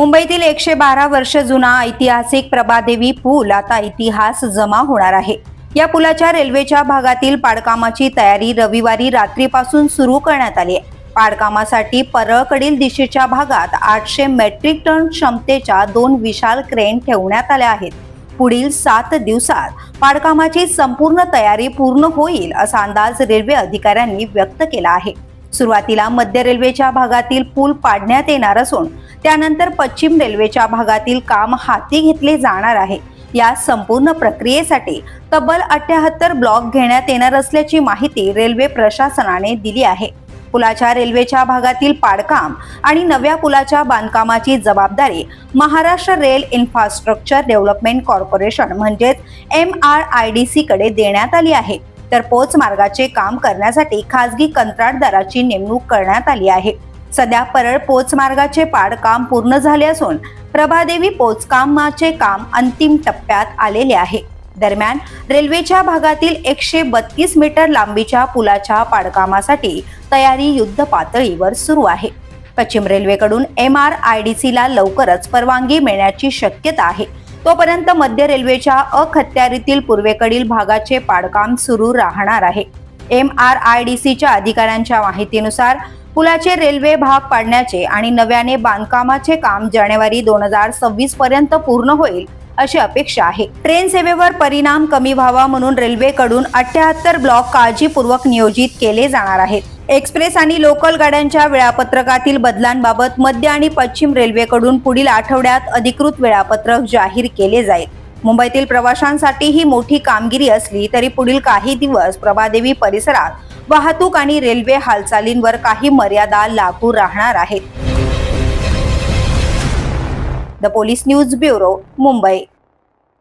मुंबईतील एकशे बारा वर्ष जुना ऐतिहासिक प्रभादेवी पूल आता इतिहास जमा होणार आहे. या पुलाच्या रेल्वेच्या भागातील पाडकामाची तयारी रविवारी रात्रीपासून सुरू करण्यात आली आहे. पाडकामासाठी परळकडील दिशेच्या भागात आठशे मेट्रिक टन क्षमतेच्या दोन विशाल क्रेन ठेवण्यात आल्या आहेत. पुढील सात दिवसात पाडकामाची संपूर्ण तयारी पूर्ण होईल असा अंदाज रेल्वे अधिकाऱ्यांनी व्यक्त केला आहे. सुरुवातीला मध्य रेल्वेच्या भागातील पूल पाडण्यात येणार असून त्यानंतर पश्चिम रेल्वेच्या भागातील काम हाती घेतले जाणार आहे. या संपूर्ण प्रक्रियेसाठी तब्बल अठ्याहत्तर ब्लॉक घेण्यात येणार असल्याची माहिती रेल्वे प्रशासनाने दिली आहे. पुलाच्या रेल्वेच्या भागातील पाडकाम आणि नव्या पुलाच्या बांधकामाची जबाबदारी Maharashtra rail infrastructure development corporation म्हणजेच M R I D C कडे देण्यात आली आहे. तर पोच मार्गाचे काम करण्यासाठी खासगी कंत्राटदाराची नेमणूक करण्यात आली आहे. सध्या परळ पोच मार्गाचे पाडकाम पूर्ण झाले असून प्रभादेवी पोचकामाचे काम अंतिम टप्प्यात आलेले आहे. दरम्यान रेल्वेच्या भागातील एकशे बत्तीस मीटर लांबीच्या पुलाच्या पाडकामासाठी तयारी युद्ध पातळीवर सुरू आहे. पश्चिम रेल्वेकडून एम आर आय डी सीला लवकरच परवानगी मिळण्याची शक्यता आहे. तोपर्यंत मध्य रेल्वेच्या अखत्यारीतील पूर्वेकडील भागाचे पाडकाम सुरू राहणार आहे. एम आर आय डी सीच्या अधिकाऱ्यांच्या माहितीनुसार पुलाचे रेल्वे भाग पाडण्याचे आणि नव्याने बांधकामाचे काम जानेवारी दोन हजार सव्वीस पर्यंत पूर्ण होईल अशी अपेक्षा आहे. ट्रेन सेवेवर परिणाम कमी व्हावा म्हणून रेल्वेकडून अठ्याहत्तर ब्लॉक काळजीपूर्वक नियोजित केले जाणार आहेत. एक्सप्रेस आणि लोकल गाड्यांच्या वेळापत्रकातील बदलांबाबत मध्य आणि पश्चिम रेल्वेकडून पुढील आठवड्यात अधिकृत वेळापत्रक जाहीर केले जाईल. मुंबईतील प्रवाशांसाठी ही मोठी कामगिरी असली तरी पुढील काही दिवस प्रभादेवी परिसरात वाहतूक आणि रेल्वे हालचालींवर काही मर्यादा लागू राहणार आहेत. The police news bureau Mumbai.